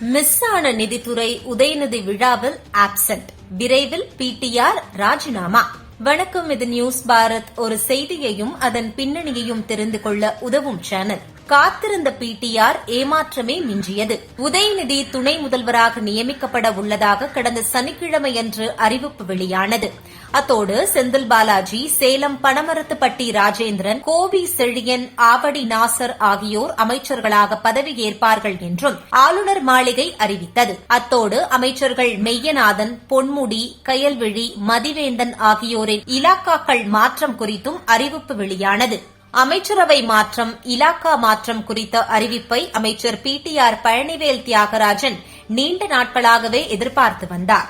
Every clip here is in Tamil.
மிஸ் ஆன நிதித்துறை உதயநிதி விழாவில் ஆப்சென்ட் விரைவில் பிடிஆர் ராஜினாமா. வணக்கம் இது நியூஸ் பாரத் ஒரு செய்தியையும் அதன் பின்னணியையும் தெரிந்து கொள்ள உதவும் சேனல் காத்திருந்த பிடிஆர் ஏமாற்றமே மிஞ்சியது. உதயநிதி துணை முதல்வராக நியமிக்கப்பட உள்ளதாக கடந்த சனிக்கிழமையன்று அறிவிப்பு வெளியானது. அத்தோடு செந்தில் பாலாஜி சேலம் பனமரத்துப்பட்டி ராஜேந்திரன் கோவி செழியன் ஆவடி நாசர் ஆகியோர் அமைச்சர்களாக பதவியேற்பார்கள் என்றும் ஆளுநர் மாளிகை அறிவித்தது. அத்தோடு அமைச்சர்கள் மெய்யநாதன் பொன்முடி கயல்விழி மதிவேந்தன் ஆகியோரின் இலாக்காக்கள் மாற்றம் குறித்தும் அறிவிப்பு வெளியானது. அமைச்சரவை மாற்றம் இலாக்கா மாற்றம் குறித்த அறிவிப்பை அமைச்சர் P T R Palanivel Thiagarajan நீண்ட நாட்களாகவே எதிர்பார்த்து வந்தார்.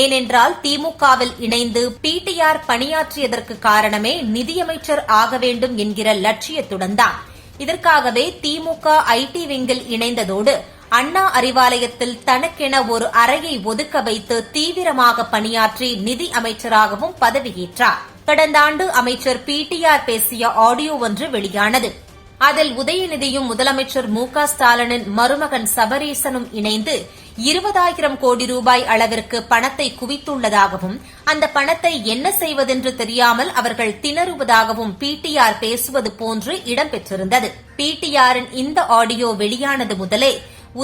ஏனென்றால் திமுகவில் இணைந்து பிடிஆர் பணியாற்றியதற்கு காரணமே நிதியமைச்சர் ஆக வேண்டும் என்கிற லட்சியத்துடன் தான் இதற்காகவே திமுக ஐடி விங்கில் இணைந்ததோடு அண்ணா அறிவாலயத்தில் தனக்கென ஒரு அறையை ஒதுக்க வைத்து தீவிரமாக பணியாற்றி நிதி அமைச்சராகவும் பதவியேற்றார். கடந்த ஆண்டு அமைச்சர் பிடிஆர் பேசிய ஆடியோ ஒன்று வெளியானது. அதில் உதயநிதியும் முதலமைச்சர் மு க ஸ்டாலினின் மருமகன் சபரீசனும் இணைந்து இருபதாயிரம் கோடி ரூபாய் அளவிற்கு பணத்தை குவித்துள்ளதாகவும் அந்த பணத்தை என்ன செய்வதென்று தெரியாமல் அவர்கள் திணறுவதாகவும் பிடிஆர் பேசுவது போன்று இடம்பெற்றிருந்தது. பிடிஆரின் இந்த ஆடியோ வெளியானது முதலே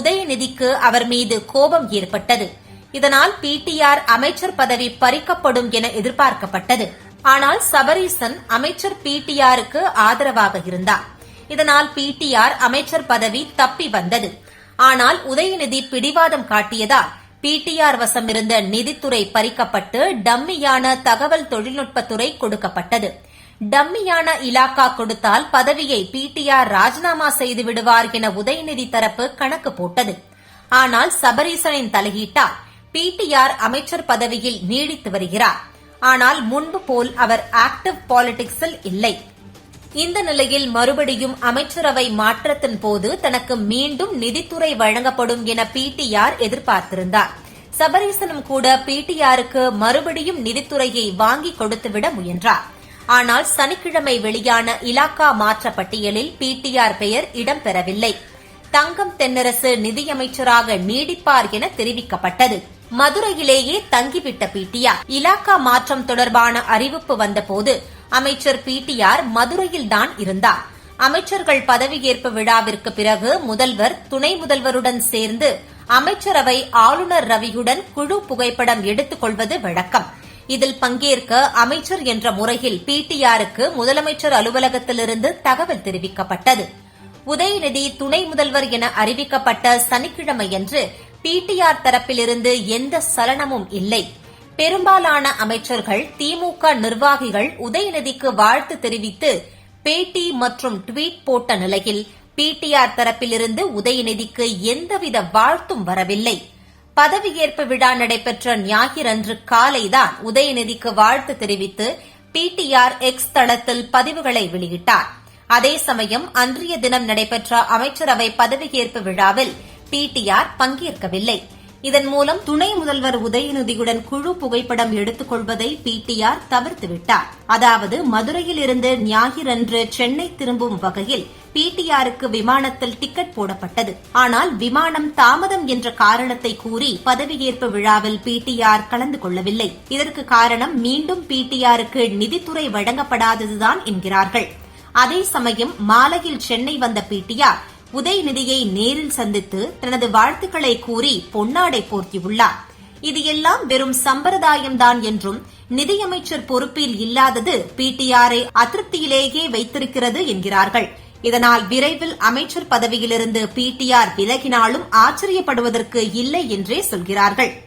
உதயநிதிக்கு அவர் மீது கோபம் ஏற்பட்டது. இதனால் பிடிஆர் அமைச்சர் பதவி பறிக்கப்படும் என எதிர்பார்க்கப்பட்டது. ஆனால் சபரீசன் அமைச்சர் பிடிஆருக்கு ஆதரவாக இருந்தார். இதனால் பிடிஆர் அமைச்சர் பதவி தப்பி வந்தது. ஆனால் உதயநிதி பிடிவாதம் காட்டியதால் பிடிஆர் வசமிருந்த நிதித்துறை பறிக்கப்பட்டு டம்மியான தகவல் தொழில்நுட்பத்துறை கொடுக்கப்பட்டது. டம்மியான இலாக்கா கொடுத்தால் பதவியை பிடிஆர் ராஜினாமா செய்து விடுவார் என உதயநிதி தரப்பு கணக்கு போட்டது. ஆனால் சபரீசனின் தலையீட்டால் பிடிஆர் அமைச்சர் பதவியில் நீடித்து வருகிறார். ஆனால் முன்பு போல் அவர் ஆக்டிவ் பாலிடிக்ஸில் இல்லை. இந்த நிலையில் மறுபடியும் அமைச்சரவை மாற்றத்தின் போது தனக்கு மீண்டும் நிதித்துறை வழங்கப்படும் என பிடிஆர் எதிர்பார்த்திருந்தார். சபரீசனும் கூட பிடிஆருக்கு மறுபடியும் நிதித்துறையை வாங்கி கொடுத்துவிட முயன்றார். ஆனால் சனிக்கிழமை வெளியான இலாக்கா மாற்ற பட்டியலில் பிடிஆர் பெயர் இடம்பெறவில்லை. தங்கம் தென்னரசு நிதியமைச்சராக நீடிப்பார் என தெரிவிக்கப்பட்டது. மதுரையிலேயே தங்கிவிட்ட பிடிஆர் இலாக்கா மாற்றம் தொடர்பான அறிவிப்பு வந்தபோது அமைச்சர் பிடிஆர் மதுரையில்தான் இருந்தார். அமைச்சர்கள் பதவியேற்பு விழாவிற்கு பிறகு முதல்வர் துணை முதல்வருடன் சேர்ந்து அமைச்சரவை ஆளுநர் ரவியுடன் குழு புகைப்படம் எடுத்துக் கொள்வது வழக்கம். இதில் பங்கேற்க அமைச்சர் என்ற முறையில் பிடிஆருக்கு முதலமைச்சர் அலுவலகத்திலிருந்து தகவல் தெரிவிக்கப்பட்டது. உதயநிதி துணை முதல்வர் என அறிவிக்கப்பட்ட சனிக்கிழமையன்று பிடிஆர் தரப்பிலிருந்து எந்த சலனமும் இல்லை. பெரும்பாலான அமைச்சர்கள் திமுக நிர்வாகிகள் உதயநிதிக்கு வாழ்த்து தெரிவித்து பேட்டி மற்றும் ட்வீட் போட்ட நிலையில் பிடிஆர் தரப்பிலிருந்து உதயநிதிக்கு எந்தவித வாழ்த்தும் வரவில்லை. பதவியேற்பு விழா நடைபெற்ற ஞாயிறன்று காலைதான் உதயநிதிக்கு வாழ்த்து தெரிவித்து பிடிஆர் எக்ஸ் தளத்தில் பதிவுகளை வெளியிட்டார். அதே சமயம் அன்றைய தினம் நடைபெற்ற அமைச்சரவை பதவியேற்பு விழாவில் பிடிஆர் பங்கேற்கவில்லை. இதன் மூலம் துணை முதல்வர் உதயநிதியுடன் குழு புகைப்படம் எடுத்துக் கொள்வதை பிடிஆர் தவிர்த்துவிட்டார். அதாவது மதுரையில் இருந்து ஞாயிறன்று சென்னை திரும்பும் வகையில் பிடிஆருக்கு விமானத்தில் டிக்கெட் போடப்பட்டது. ஆனால் விமானம் தாமதம் என்ற காரணத்தை கூறி பதவியேற்பு விழாவில் பிடிஆர் கலந்து கொள்ளவில்லை. இதற்கு காரணம் மீண்டும் பிடிஆருக்கு நிதித்துறை வழங்கப்படாததுதான் என்கிறார்கள். அதே சமயம் மாலையில் சென்னை வந்த பிடிஆர் உதயநிதியை நேரில் சந்தித்து தனது வாழ்த்துக்களை கூறி பொன்னாடை போர்த்தியுள்ளார். இது எல்லாம் வெறும் சம்பிரதாயம்தான் என்றும் நிதியமைச்சர் பொறுப்பில் இல்லாதது பிடிஆரை அதிருப்தியிலேயே வைத்திருக்கிறது என்கிறார்கள். இதனால் விரைவில் அமைச்சர் பதவியிலிருந்து பிடிஆர் விலகினாலும் ஆச்சரியப்படுவதற்கு இல்லை என்றே சொல்கிறார்கள்.